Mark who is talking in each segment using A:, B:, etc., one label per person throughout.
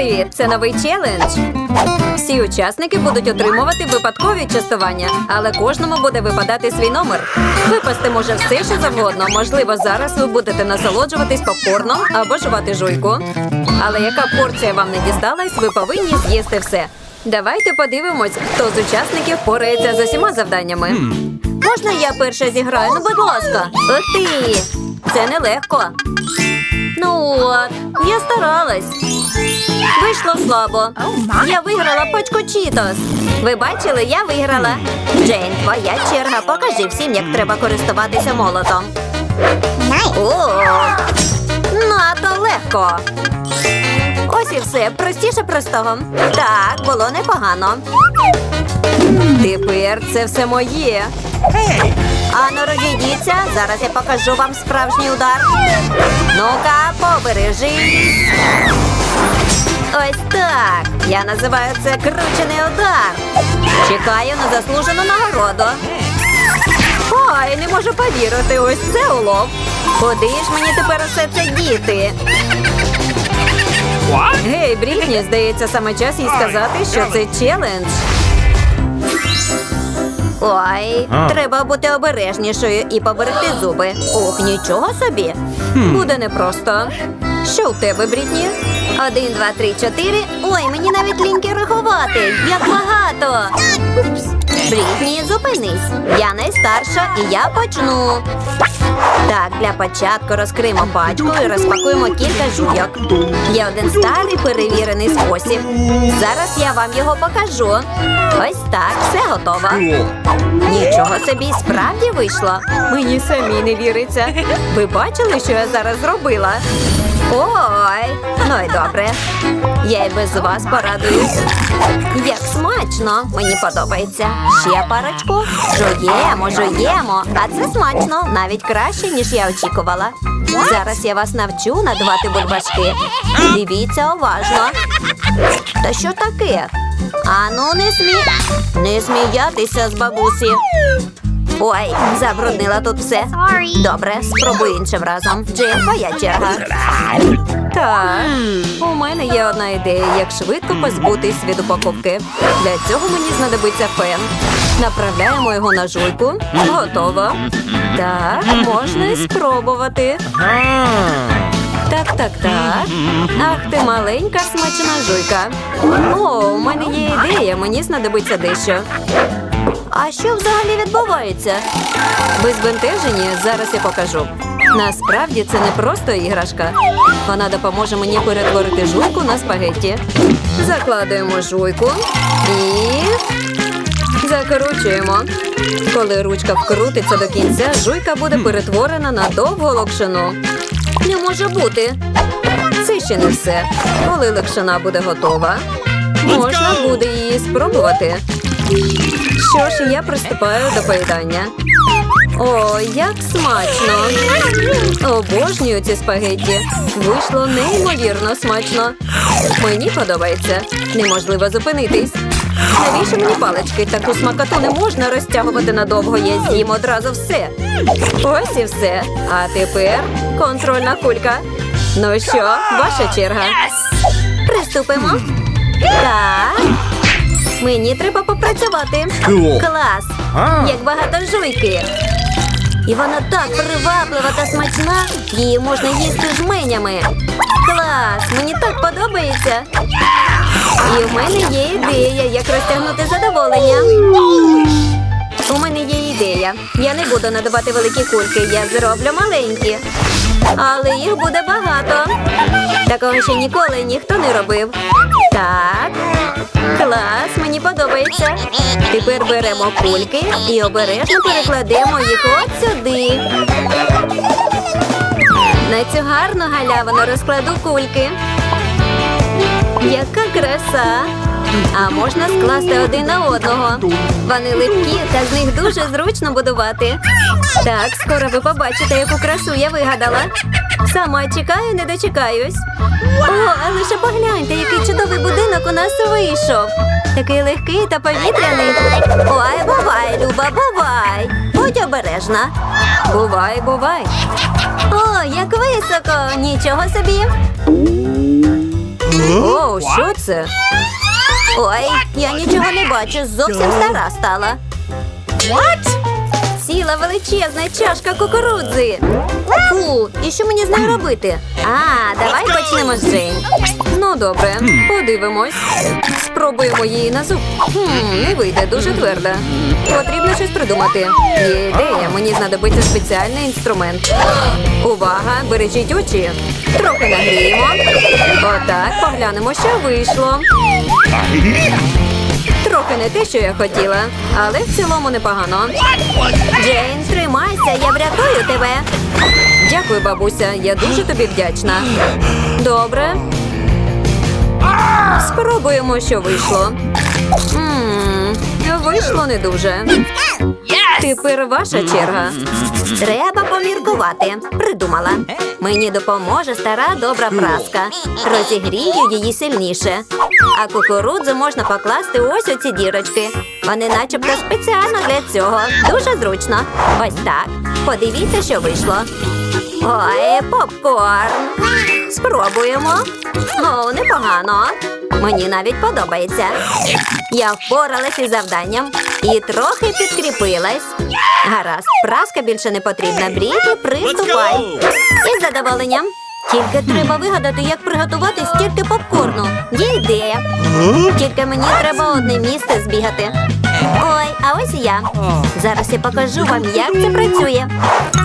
A: Привіт! Це новий челендж. Всі учасники будуть отримувати випадкові частування, але кожному буде випадати свій номер. Випасти може все, що завгодно. Можливо, зараз ви будете насолоджуватись попкорном або жувати жуйку. Але яка порція вам не дісталась, ви повинні з'їсти все. Давайте подивимось, хто з учасників порається з усіма завданнями. Можна я перша зіграю? Ну, будь ласка. Ух ти! Це нелегко. Ну от, я старалась. Вийшло слабо. Я виграла пачку Чітос. Ви бачили, я виграла. Джейн, твоя черга. Покажи всім, як треба користуватися молотом. О, надто легко. Ось і все, простіше простого. Так, було непогано. Тепер це все моє. Ану, розійдіться, зараз я покажу вам справжній удар. Ну-ка, побережись. Ось так. Я називаю це кручений удар. Чекаю на заслужену нагороду. Ой, не можу повірити, ось це улов. Куди ж мені тепер усе це діти? Гей, Брітні, здається, саме час їй сказати, що це челендж. Ой, треба бути обережнішою і поберегти зуби. Ох, нічого собі. Буде непросто. Що у тебе, Брітні? Один, два, три, чотири. Ой, мені навіть ліньки рахувати. Як багато. Брітні, зупинись. Я найстарша і я почну. Так, для початку розкриємо пачку і розпакуємо кілька жуйок. Є один старий перевірений спосіб. Зараз я вам його покажу. Ось так, все готово. Нічого собі справді вийшло. Мені самі не віриться. Ви бачили, що я зараз зробила? Ой, ну й добре. Я й без вас порадуюсь. Як смачно, мені подобається. Ще парочку. Жуємо, жуємо. А це смачно, навіть краще, ніж я очікувала. Зараз я вас навчу надавати бульбашки. Дивіться уважно. Та що таке? Ану, не смій. Не сміятися з бабусі. Ой, забруднила тут все. Добре, спробуй іншим разом. Джин, твоя черга. Так, у мене є одна ідея, як швидко позбутись від упаковки. Для цього мені знадобиться фен. Направляємо його на жуйку. Готово. Так, можна і спробувати. Так, так, так. Ах ти маленька смачна жуйка. О, у мене є ідея, мені знадобиться дещо. А що взагалі відбувається? Ви збентежені, зараз я покажу. Насправді це не просто іграшка. Вона допоможе мені перетворити жуйку на спагетті. Закладуємо жуйку і закручуємо. Коли ручка вкрутиться до кінця, жуйка буде перетворена на довгу локшину. Не може бути. Це ще не все. Коли локшина буде готова, можна буде її спробувати. Що ж, я приступаю до поїдання. О, як смачно! Обожнюю ці спагетті. Вийшло неймовірно смачно. Мені подобається. Неможливо зупинитись. Навіщо мені палички? Таку смакоту не можна розтягувати надовго. Я з'їм одразу все. Ось і все. А тепер контрольна кулька. Ну що, ваша черга? Приступимо. Так. Мені треба попрацювати.
B: Cool.
A: Клас!
B: А.
A: Як багато жуйки. І вона так приваблива та смачна, її можна їсти жменями. Клас! Мені так подобається. І в мене є ідея, як розтягнути задоволення. У мене є ідея. Я не буду надавати великі кульки, я зроблю маленькі. Але їх буде багато. Такого ще ніколи ніхто не робив. Так. Клас, мені подобається. Тепер беремо кульки і обережно перекладемо їх от сюди. На цю гарну галявину розкладу кульки. Яка краса! А можна скласти один на одного. Вони липкі, та з них дуже зручно будувати. Так, скоро ви побачите, яку красу я вигадала. Сама чекаю, не дочекаюсь. О, лише погляньте, який чудовий будинок у нас вийшов. Такий легкий та повітряний. Ой, бувай, Люба, бувай. Будь обережна. Бувай, бувай. О, як високо! Нічого собі. О, Що це? Ой, я нічого не бачу, зовсім стара стала. Ціла величезна чашка кукурудзи. Фу, і що мені з нею робити? А, давай почнемо з Джейн. Ну добре, подивимось. Спробуємо її на зуб. Хм, не вийде дуже тверда. Потрібно щось придумати. Є ідея, мені знадобиться спеціальний інструмент. Увага, бережіть очі. Трохи нагріємо. Отак, поглянемо, що вийшло. Трохи не те, що я хотіла, але в цілому непогано. Джейн, тримайся, я врятую тебе. Дякую, бабуся. Я дуже тобі вдячна. Добре. Спробуємо, що вийшло. Вийшло не дуже. Тепер ваша черга. Треба поміркувати. Придумала. Мені допоможе стара добра праска. Розігрію її сильніше. А кукурудзу можна покласти ось у ці дірочки. Вони начебто спеціально для цього. Дуже зручно. Ось так. Подивіться, що вийшло. Ой, попкорн. Спробуємо. О, непогано. Мені навіть подобається. Я впоралась із завданням і трохи підкріпилась. Гаразд, праска більше не потрібна. Бріті, приступай. Із задоволенням. Тільки треба вигадати, як приготувати стільки попкорну. Є ідея. Тільки мені треба одне місце збігати. Ой, а ось я. Зараз я покажу вам, як це працює.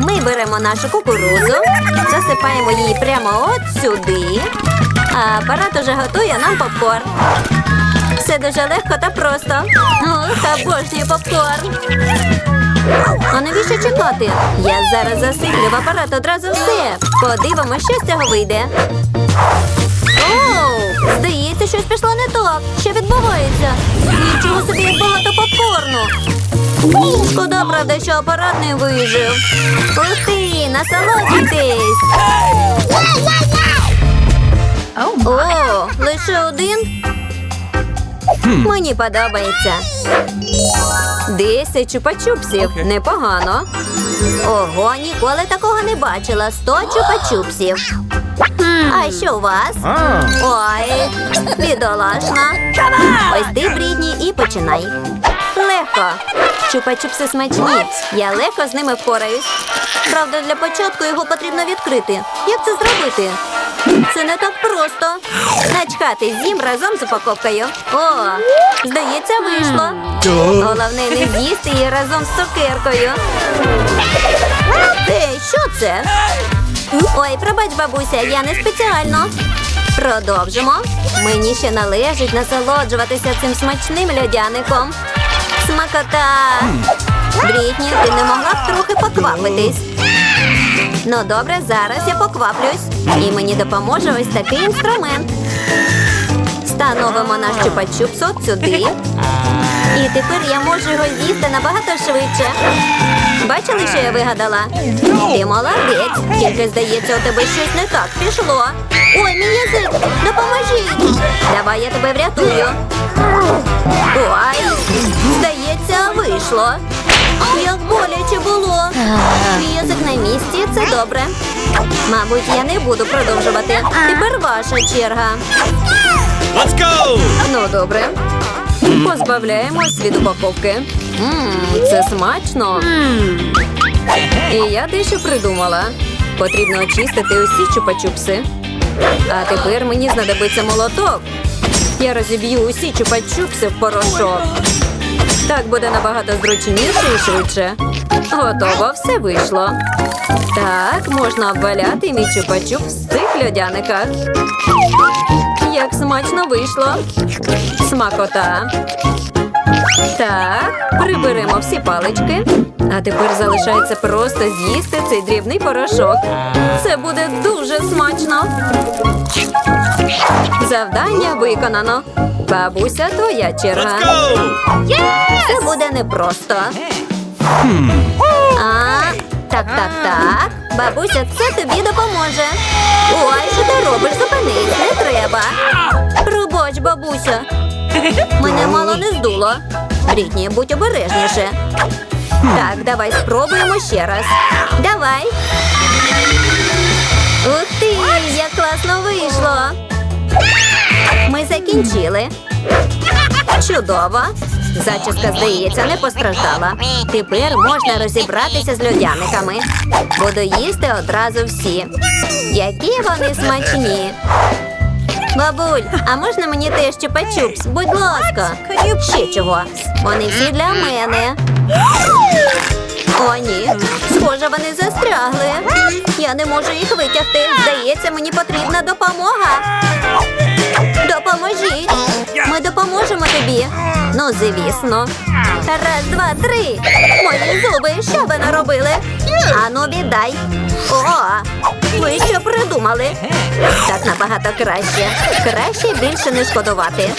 A: Ми беремо нашу кукурудзу, засипаємо її прямо от сюди. А апарат уже готує нам попкорн. Все дуже легко та просто. Ох, обожнюю попкорн. А навіщо чекати? Я зараз засиплю в апарат одразу все. Подивимося, що з цього вийде. Здається, щось пішло не так. Що відбувається? Нічого собі як багато попкорну. Шкода, правда, що апарат не вижив. Ух ти, насолоджуйтесь. О, лише один. Мені подобається. Десять чупа-чупсів. Непогано. Ого, ніколи такого не бачила. Сто чупа-чупсів. А що у вас? Ой, бідолашна. Ось ти, Брідні, і починай. Легко. Чупа-чупси смачні. Я легко з ними впораюсь. Правда, для початку його потрібно відкрити. Як це зробити? Це не так просто. Начхати з'їм разом з упаковкою. О, здається, вийшло. Головне не з'їсти її разом з цукеркою. Ей, що це? Ой, пробач, бабуся, я не спеціально. Продовжимо. Мені ще належить насолоджуватися цим смачним льодяником. Смакота! Брітні, ти не могла б трохи поквапитись. Ну добре, зараз я покваплюсь. І мені допоможе ось такий інструмент. Встановимо наш чупа-чупс сюди. І тепер я можу його з'їсти набагато швидше. Бачили, що я вигадала? Ти молодець. Тільки здається, у тебе щось не так пішло. Ой, мій язик, допоможіть. Давай я тебе врятую. Ой, здається, вийшло. Як боляче було. Мій язик на місці, це добре. Мабуть, я не буду продовжувати. Тепер ваша черга.
B: Let's go!
A: Ну, добре. Позбавляємось від упаковки. Мм, це смачно. І я дещо придумала. Потрібно очистити усі чупа-чупси. А тепер мені знадобиться молоток. Я розіб'ю усі чупа-чупси в порошок. Так буде набагато зручніше і швидше. Готово, все вийшло. Так, можна обваляти мій чупа-чуп в цих льодяниках. Як смачно вийшло. Смакота. Так, приберемо всі палички. А тепер залишається просто з'їсти цей дрібний порошок. Це буде дуже смачно. Завдання виконано. Бабуся, твоя черга.
B: Go!
A: Це буде непросто. А, так, так, так. Бабуся, це тобі допоможе. Ой, що ти робиш? Зупинись, не треба. Пробач, бабуся. Мене мало не здуло. Брітні, будь обережніше. Так, давай спробуємо ще раз. Давай. Ух ти, як класно вийшло. Ми закінчили. Чудово. Зачіска, здається, не постраждала. Тепер можна розібратися з льодяниками. Буду їсти одразу всі. Які вони смачні. Бабуль, а можна мені теж чупа-чупс? Будь ласка. Ще чого? Вони всі для мене. О, ні. Схоже, вони застрягли. Я не можу їх витягти. Здається, мені потрібна допомога. Допоможіть. Ми допоможемо тобі. Ну, звісно. Раз, два, три. Мої зуби, що ви наробили? Ану, віддай. О, ви що придумали? Так набагато краще. Краще більше не шкодувати.